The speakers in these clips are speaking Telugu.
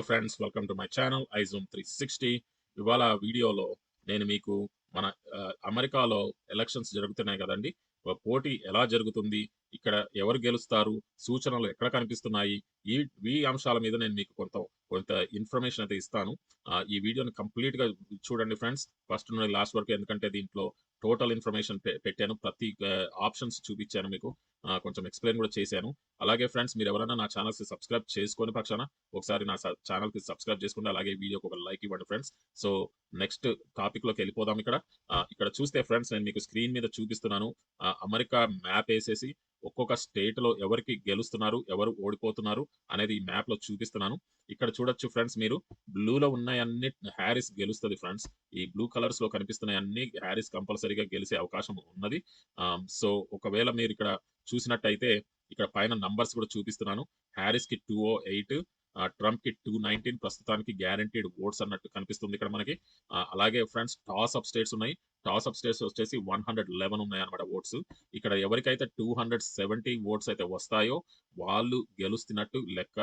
Hello friends welcome to my channel i zoom three sixty ఇవాళ వీడియోలో నేను మీకు మన అమెరికాలో ఎలక్షన్స్ జరుగుతున్నాయి కదండి. పోటీ ఎలా జరుగుతుంది ఇక్కడ ఎవరు గెలుస్తారు సూచనలు ఎక్కడ కనిపిస్తున్నాయి ఈ ఈ అంశాల మీద నేను మీకు కొంత కొంత ఇన్ఫర్మేషన్ అయితే ఇస్తాను. ఈ వీడియోని కంప్లీట్గా చూడండి ఫ్రెండ్స్ ఫస్ట్ నుండి లాస్ట్ వరకు ఎందుకంటే దీంట్లో టోటల్ ఇన్ఫర్మేషన్ పెట్టాను. ప్రతి ఆప్షన్స్ చూపించాను మీకు. కొంచెం ఎక్స్ప్లెయిన్ కూడా చేశాను. అలాగే ఫ్రెండ్స్ మీరు ఎవరైనా నా ఛానల్స్ సబ్స్క్రైబ్ చేసుకొని పక్షాన ఒకసారి నా ఛానల్కి సబ్స్క్రైబ్ చేసుకుంటే అలాగే వీడియోకి ఒక లైక్ ఇవ్వండి ఫ్రెండ్స్ సో నెక్స్ట్ టాపిక్లోకి వెళ్ళిపోదాం ఇక్కడ. ఇక్కడ చూస్తే ఫ్రెండ్స్ నేను మీకు స్క్రీన్ మీద చూపిస్తున్నాను. అమెరికా మ్యాప్ వేసేసి ఒక్కొక్క స్టేట్లో ఎవరికి గెలుస్తున్నారు ఎవరు ఓడిపోతున్నారు అనేది ఈ మ్యాప్లో చూపిస్తున్నాను. ఇక్కడ చూడొచ్చు ఫ్రెండ్స్ మీరు బ్లూ లో ఉన్నాయన్ని హ్యారిస్ గెలుస్తుంది ఫ్రెండ్స్ ఈ బ్లూ కలర్స్లో కనిపిస్తున్నాయి అన్ని హ్యారిస్ కంపల్సరీగా గెలిచే అవకాశం ఉన్నది. సో ఒకవేళ మీరు ఇక్కడ చూసినట్టయితే ఇక్కడ పైన నంబర్స్ కూడా చూపిస్తున్నాను. హ్యారిస్కి టూ ఓ ఎయిట్ ట్రంప్కి టూ నైన్టీన్ ప్రస్తుతానికి గ్యారంటీడ్ ఓట్స్ అన్నట్టు కనిపిస్తుంది ఇక్కడ మనకి. అలాగే ఫ్రెండ్స్ టాస్ అప్ స్టేట్స్ ఉన్నాయి. టాస్ అప్ స్టేట్స్ వచ్చేసి వన్ హండ్రెడ్ లెవెన్ ఉన్నాయి అనమాట ఓట్స్. ఇక్కడ ఎవరికైతే టూ హండ్రెడ్ సెవెంటీ ఓట్స్ అయితే వస్తాయో వాళ్ళు గెలుస్తున్నట్టు లెక్క.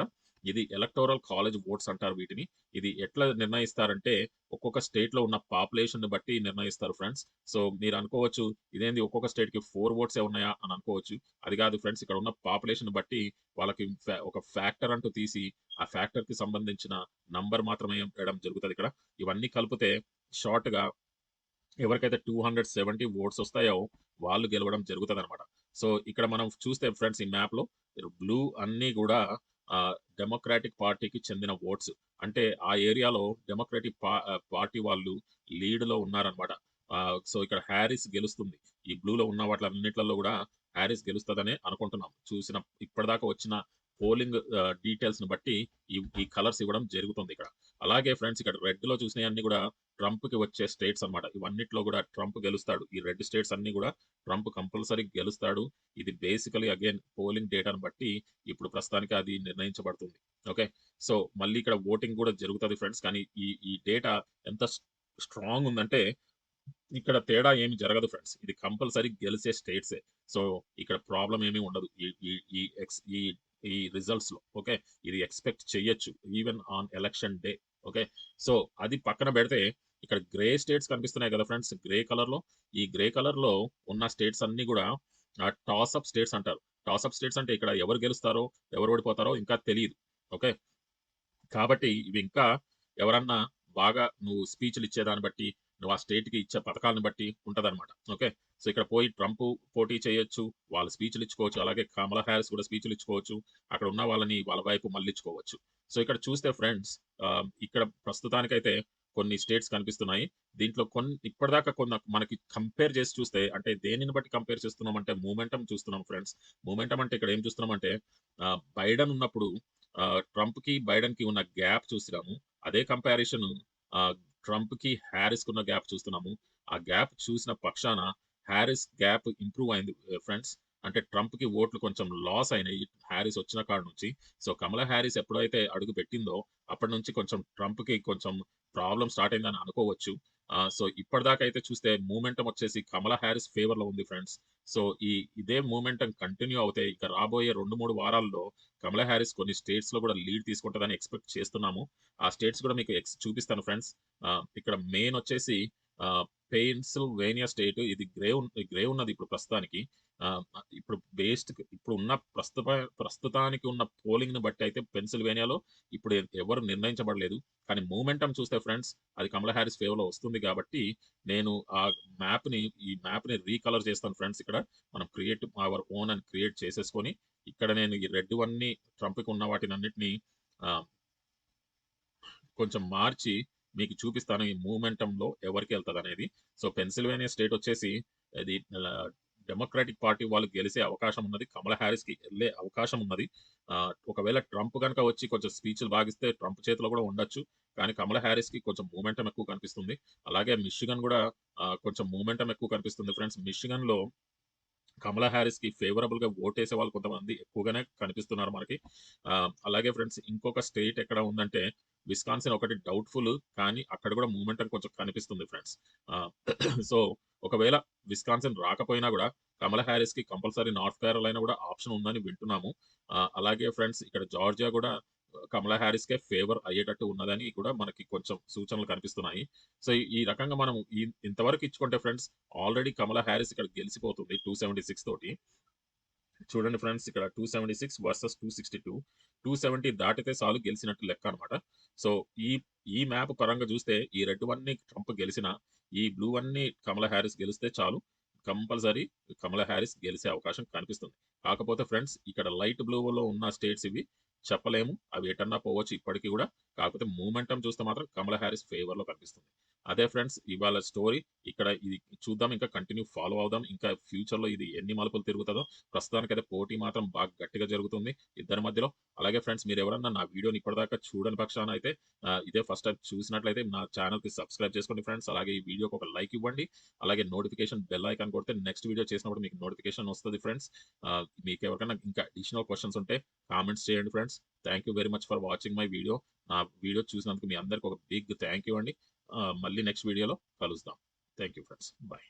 ఇది ఎలక్టోరల్ కాలేజ్ ఓట్స్ అంటారు వీటిని. ఇది ఎట్లా నిర్ణయిస్తారంటే ఒక్కొక్క స్టేట్లో ఉన్న పాపులేషన్ బట్టి నిర్ణయిస్తారు ఫ్రెండ్స్ సో మీరు అనుకోవచ్చు ఇదేంది ఒక్కొక్క స్టేట్కి ఫోర్ ఓట్స్ ఉన్నాయా అని అనుకోవచ్చు. అది కాదు ఫ్రెండ్స్ ఇక్కడ ఉన్న పాపులేషన్ బట్టి వాళ్ళకి ఒక ఫ్యాక్టర్ అంటూ తీసి ఆ ఫ్యాక్టర్కి సంబంధించిన నంబర్ మాత్రమే వేయడం జరుగుతుంది ఇక్కడ. ఇవన్నీ కలిపితే షార్ట్గా ఎవరికైతే టూ హండ్రెడ్ సెవెంటీ ఓట్స్ వస్తాయో వాళ్ళు గెలవడం జరుగుతుంది అనమాట సో ఇక్కడ మనం చూస్తే ఫ్రెండ్స్ ఈ మ్యాప్లో బ్లూ అన్ని కూడా డెమోక్రాటిక్ పార్టీకి చెందిన ఓట్స్. అంటే ఆ ఏరియాలో డెమోక్రాటిక్ పార్టీ వాళ్ళు లీడ్లో ఉన్నారనమాట సో ఇక్కడ హ్యారిస్ గెలుస్తుంది. ఈ బ్లూలో ఉన్న వాటిలన్నింటిలో కూడా హ్యారిస్ గెలుస్తుందనే అనుకుంటున్నాం. చూసిన ఇప్పటిదాకా వచ్చిన పోలింగ్ డీటెయిల్స్ని బట్టి ఈ ఈ కలర్స్ ఇవ్వడం జరుగుతుంది ఇక్కడ. అలాగే ఫ్రెండ్స్ ఇక్కడ రెడ్లో చూసినవన్నీ కూడా ట్రంప్కి వచ్చే స్టేట్స్ అన్నమాట. ఇవన్నిట్లో కూడా ట్రంప్ గెలుస్తాడు. ఈ రెడ్ స్టేట్స్ అన్ని కూడా ట్రంప్ కంపల్సరీ గెలుస్తాడు. ఇది బేసికలీ అగైన్ పోలింగ్ డేటాను బట్టి ఇప్పుడు ప్రస్తుతానికి అది నిర్ణయించబడుతుంది. ఓకే? సో మళ్ళీ ఇక్కడ ఓటింగ్ కూడా జరుగుతుంది ఫ్రెండ్స్. కానీ ఈ ఈ డేటా ఎంత స్ట్రాంగ్ ఉందంటే ఇక్కడ తేడా ఏమి జరగదు ఫ్రెండ్స్. ఇది కంపల్సరీ గెలిచే స్టేట్సే. సో ఇక్కడ ప్రాబ్లం ఏమీ ఉండదు. ఈ ఈ ఈ ఎక్స్ ఈ ఈ రిజల్ట్స్లో ఓకే? ఇది ఎక్స్పెక్ట్ చేయొచ్చు. Even on election day. Okay so అది పక్కన పెడితే ఇక్కడ గ్రే స్టేట్స్ కనిపిస్తున్నాయి కదా ఫ్రెండ్స్ గ్రే కలర్లో. ఈ గ్రే కలర్లో ఉన్న స్టేట్స్ అన్ని కూడా టాస్ అప్ స్టేట్స్ అంటారు. టాస్ అప్ స్టేట్స్ అంటే ఇక్కడ ఎవరు గెలుస్తారో ఎవరు ఓడిపోతారో ఇంకా తెలియదు. ఓకే కాబట్టి ఇవి ఇంకా ఎవరన్నా బాగా నువ్వు స్పీచ్లు ఇచ్చేదాన్ని బట్టి నువ్వు ఆ స్టేట్కి ఇచ్చే పథకాలను బట్టి ఉంటుందన్నమాట. ఓకే సో ఇక్కడ పోయి ట్రంప్ పోటీ చేయొచ్చు వాళ్ళు స్పీచ్లు ఇచ్చుకోవచ్చు అలాగే కమలా హ్యారిస్ కూడా స్పీచ్లు ఇచ్చుకోవచ్చు అక్కడ ఉన్న వాళ్ళని వాళ్ళ వైపు మళ్ళించుకోవచ్చు. సో ఇక్కడ చూస్తే ఫ్రెండ్స్ ఇక్కడ ప్రస్తుతానికైతే కొన్ని స్టేట్స్ కనిపిస్తున్నాయి. దీంట్లో కొన్ని ఇప్పటిదాకా కొన్న మనకి కంపేర్ చేసి చూస్తే అంటే దేనిని బట్టి కంపేర్ చేస్తున్నాం అంటే మూమెంటం చూస్తున్నాం ఫ్రెండ్స్. మూమెంటం అంటే ఇక్కడ ఏం చూస్తున్నాం అంటే బైడెన్ ఉన్నప్పుడు ట్రంప్కి బైడెన్కి ఉన్న గ్యాప్ చూసినాము అదే కంపారిజన్ ట్రంప్కి హ్యారిస్కి ఉన్న గ్యాప్ చూస్తున్నాము. ఆ గ్యాప్ చూసిన పక్షాన హ్యారిస్ గ్యాప్ ఇంప్రూవ్ అయింది ఫ్రెండ్స్. అంటే ట్రంప్కి ఓట్లు కొంచెం లాస్ అయినాయి హ్యారిస్ వచ్చిన కాడ నుంచి. సో కమలా హ్యారిస్ ఎప్పుడైతే అడుగు పెట్టిందో అప్పటి నుంచి కొంచెం ట్రంప్కి కొంచెం ప్రాబ్లం స్టార్ట్ అయిందని అనుకోవచ్చు. సో ఇప్పటిదాకా అయితే చూస్తే మూమెంటం వచ్చేసి కమలా హ్యారిస్ ఫేవర్లో ఉంది ఫ్రెండ్స్. సో ఈ ఇదే మూమెంటం కంటిన్యూ అవుతాయి ఇక రాబోయే రెండు మూడు వారాల్లో కమలా హ్యారిస్ కొన్ని స్టేట్స్లో కూడా లీడ్ తీసుకుంటుందని ఎక్స్పెక్ట్ చేస్తున్నాము. ఆ స్టేట్స్ కూడా మీకు ఎక్స్ చూపిస్తాను ఫ్రెండ్స్. ఇక్కడ మెయిన్ వచ్చేసి పెయిన్సిల్వేనియా స్టేట్. ఇది గ్రే గ్రే ఉన్నది ఇప్పుడు ప్రస్తుతానికి. ఇప్పుడు బేస్డ్ ఇప్పుడు ఉన్న ప్రస్తుత ప్రస్తుతానికి ఉన్న పోలింగ్ని బట్టి అయితే పెన్సిల్వేనియాలో ఇప్పుడు ఎవరు నిర్ణయించబడలేదు. కానీ మూమెంటం చూస్తే ఫ్రెండ్స్ అది కమలా హ్యారిస్ ఫేవర్లో వస్తుంది కాబట్టి నేను ఆ మ్యాప్ని ఈ మ్యాప్ని రీకలర్ చేస్తాను ఫ్రెండ్స్ ఇక్కడ. మనం క్రియేట్ అవర్ ఓన్ అని క్రియేట్ చేసేసుకొని ఇక్కడ నేను ఈ రెడ్ అన్ని ట్రంప్కి ఉన్న వాటిని అన్నిటిని కొంచెం మార్చి మీకు చూపిస్తాను ఈ మూమెంటంలో ఎవరికి వెళ్తుంది అనేది సో పెన్సిల్వేనియా స్టేట్ వచ్చేసి ఇది డెమోక్రాటిక్ పార్టీ వాళ్ళు గెలిసే అవకాశం ఉన్నది కమల హ్యారిస్కి వెళ్ళే అవకాశం ఉన్నది. ఒకవేళ ట్రంప్ కనుక వచ్చి కొంచెం స్పీచ్లు బాగిస్తే ట్రంప్ చేతిలో కూడా ఉండొచ్చు. కానీ కమల హ్యారిస్కి కొంచెం మూమెంటం ఎక్కువ కనిపిస్తుంది. అలాగే మిషిగన్ కూడా కొంచెం మూమెంటం ఎక్కువ కనిపిస్తుంది ఫ్రెండ్స్. మిషిగన్లో కమలా హ్యారిస్కి ఫేవరబుల్గా ఓటేసే వాళ్ళు కొంతమంది ఎక్కువగానే కనిపిస్తున్నారు మనకి. అలాగే ఫ్రెండ్స్ ఇంకొక స్టేట్ ఎక్కడ ఉందంటే విస్కాన్సిన్ ఒకటి డౌట్ఫుల్ కానీ అక్కడ కూడా మూమెంట్ అని కొంచెం కనిపిస్తుంది ఫ్రెండ్స్ సో ఒకవేళ విస్కాన్సిన్ రాకపోయినా కూడా కమల హ్యారిస్కి కంపల్సరీ నార్త్ కేరళైనా కూడా ఆప్షన్ ఉందని వింటున్నాము అలాగే ఫ్రెండ్స్ ఇక్కడ జార్జియా కూడా కమలా హ్యారిస్‌కే ఫేవర్ అయ్యేటట్టు ఉన్నదని కూడా మనకి కొంచెం సూచనలు కనిపిస్తున్నాయి. సో, ఈ రకంగా మనం ఇంతవరకు ఇచ్చుకుంటే ఫ్రెండ్స్ ఆల్రెడీ కమలా హ్యారిస్ ఇక్కడ గెలిచిపోతుంది టూ సెవెంటీ సిక్స్ తోటి. చూడండి ఫ్రెండ్స్ ఇక్కడ 276 వర్సెస్ 262. 270 దాటితే చాలు గెలిచినట్టు లెక్క అన్నమాట. సో, ఈ ఈ మ్యాప్ పరంగా చూస్తే ఈ రెడ్ వన్‌ని ట్రంప్ గెలిచిన ఈ బ్లూ వన్‌ని కమలా హ్యారిస్ గెలిస్తే చాలు కంపల్సరీ కమలా హ్యారిస్ గెలిసే అవకాశం కనిపిస్తుంది. కాకపోతే ఫ్రెండ్స్ ఇక్కడ లైట్ బ్లూలో ఉన్న స్టేట్స్ ఇవి. చెప్పలేము. అవి ఎటన్నా పోవచ్చు ఇప్పటికి కూడా. కాకపోతే మూమెంటం చూస్తే మాత్రం కమలా హ్యారిస్ ఫేవర్‌లో కనిపిస్తుంది. అదే ఫ్రెండ్స్ ఇవాళ స్టోరీ. ఇక్కడ ఇది చూద్దాం ఇంకా కంటిన్యూ ఫాలో అవుదాం. ఇంకా ఫ్యూచర్‌లో ఇది ఎన్ని మలుపులు తిరుగుతుందో ప్రస్తుతానికైతే పోటీ మాత్రం బాగా గట్టిగా జరుగుతుంది ఇద్దరి మధ్యలో. అలాగే ఫ్రెండ్స్ మీరు ఎవరన్నా నా వీడియోని ఇప్పటిదాకా చూడని పక్షాన అయితే ఇదే ఫస్ట్ టైం చూసినట్లయితే నా ఛానల్కి సబ్స్క్రైబ్ చేసుకోండి ఫ్రెండ్స్. అలాగే ఈ వీడియోకి ఒక లైక్ ఇవ్వండి. అలాగే నోటిఫికేషన్ బెల్ ఐకాన్ కొడితే నెక్స్ట్ వీడియో చేసినప్పుడు మీకు నోటిఫికేషన్ వస్తుంది ఫ్రెండ్స్. మీకు ఎవరికైనా ఇంకా అడిషనల్ క్వశ్చన్స్ ఉంటే కామెంట్స్ చేయండి friends. Thank you very much for watching my video. నా వీడియో చూసినందుకు మీ అందరికి ఒక బిగ్ థ్యాంక్ యూ అండి. మళ్ళీ నెక్స్ట్ వీడియోలో కలుద్దాం. Thank you friends. బాయ్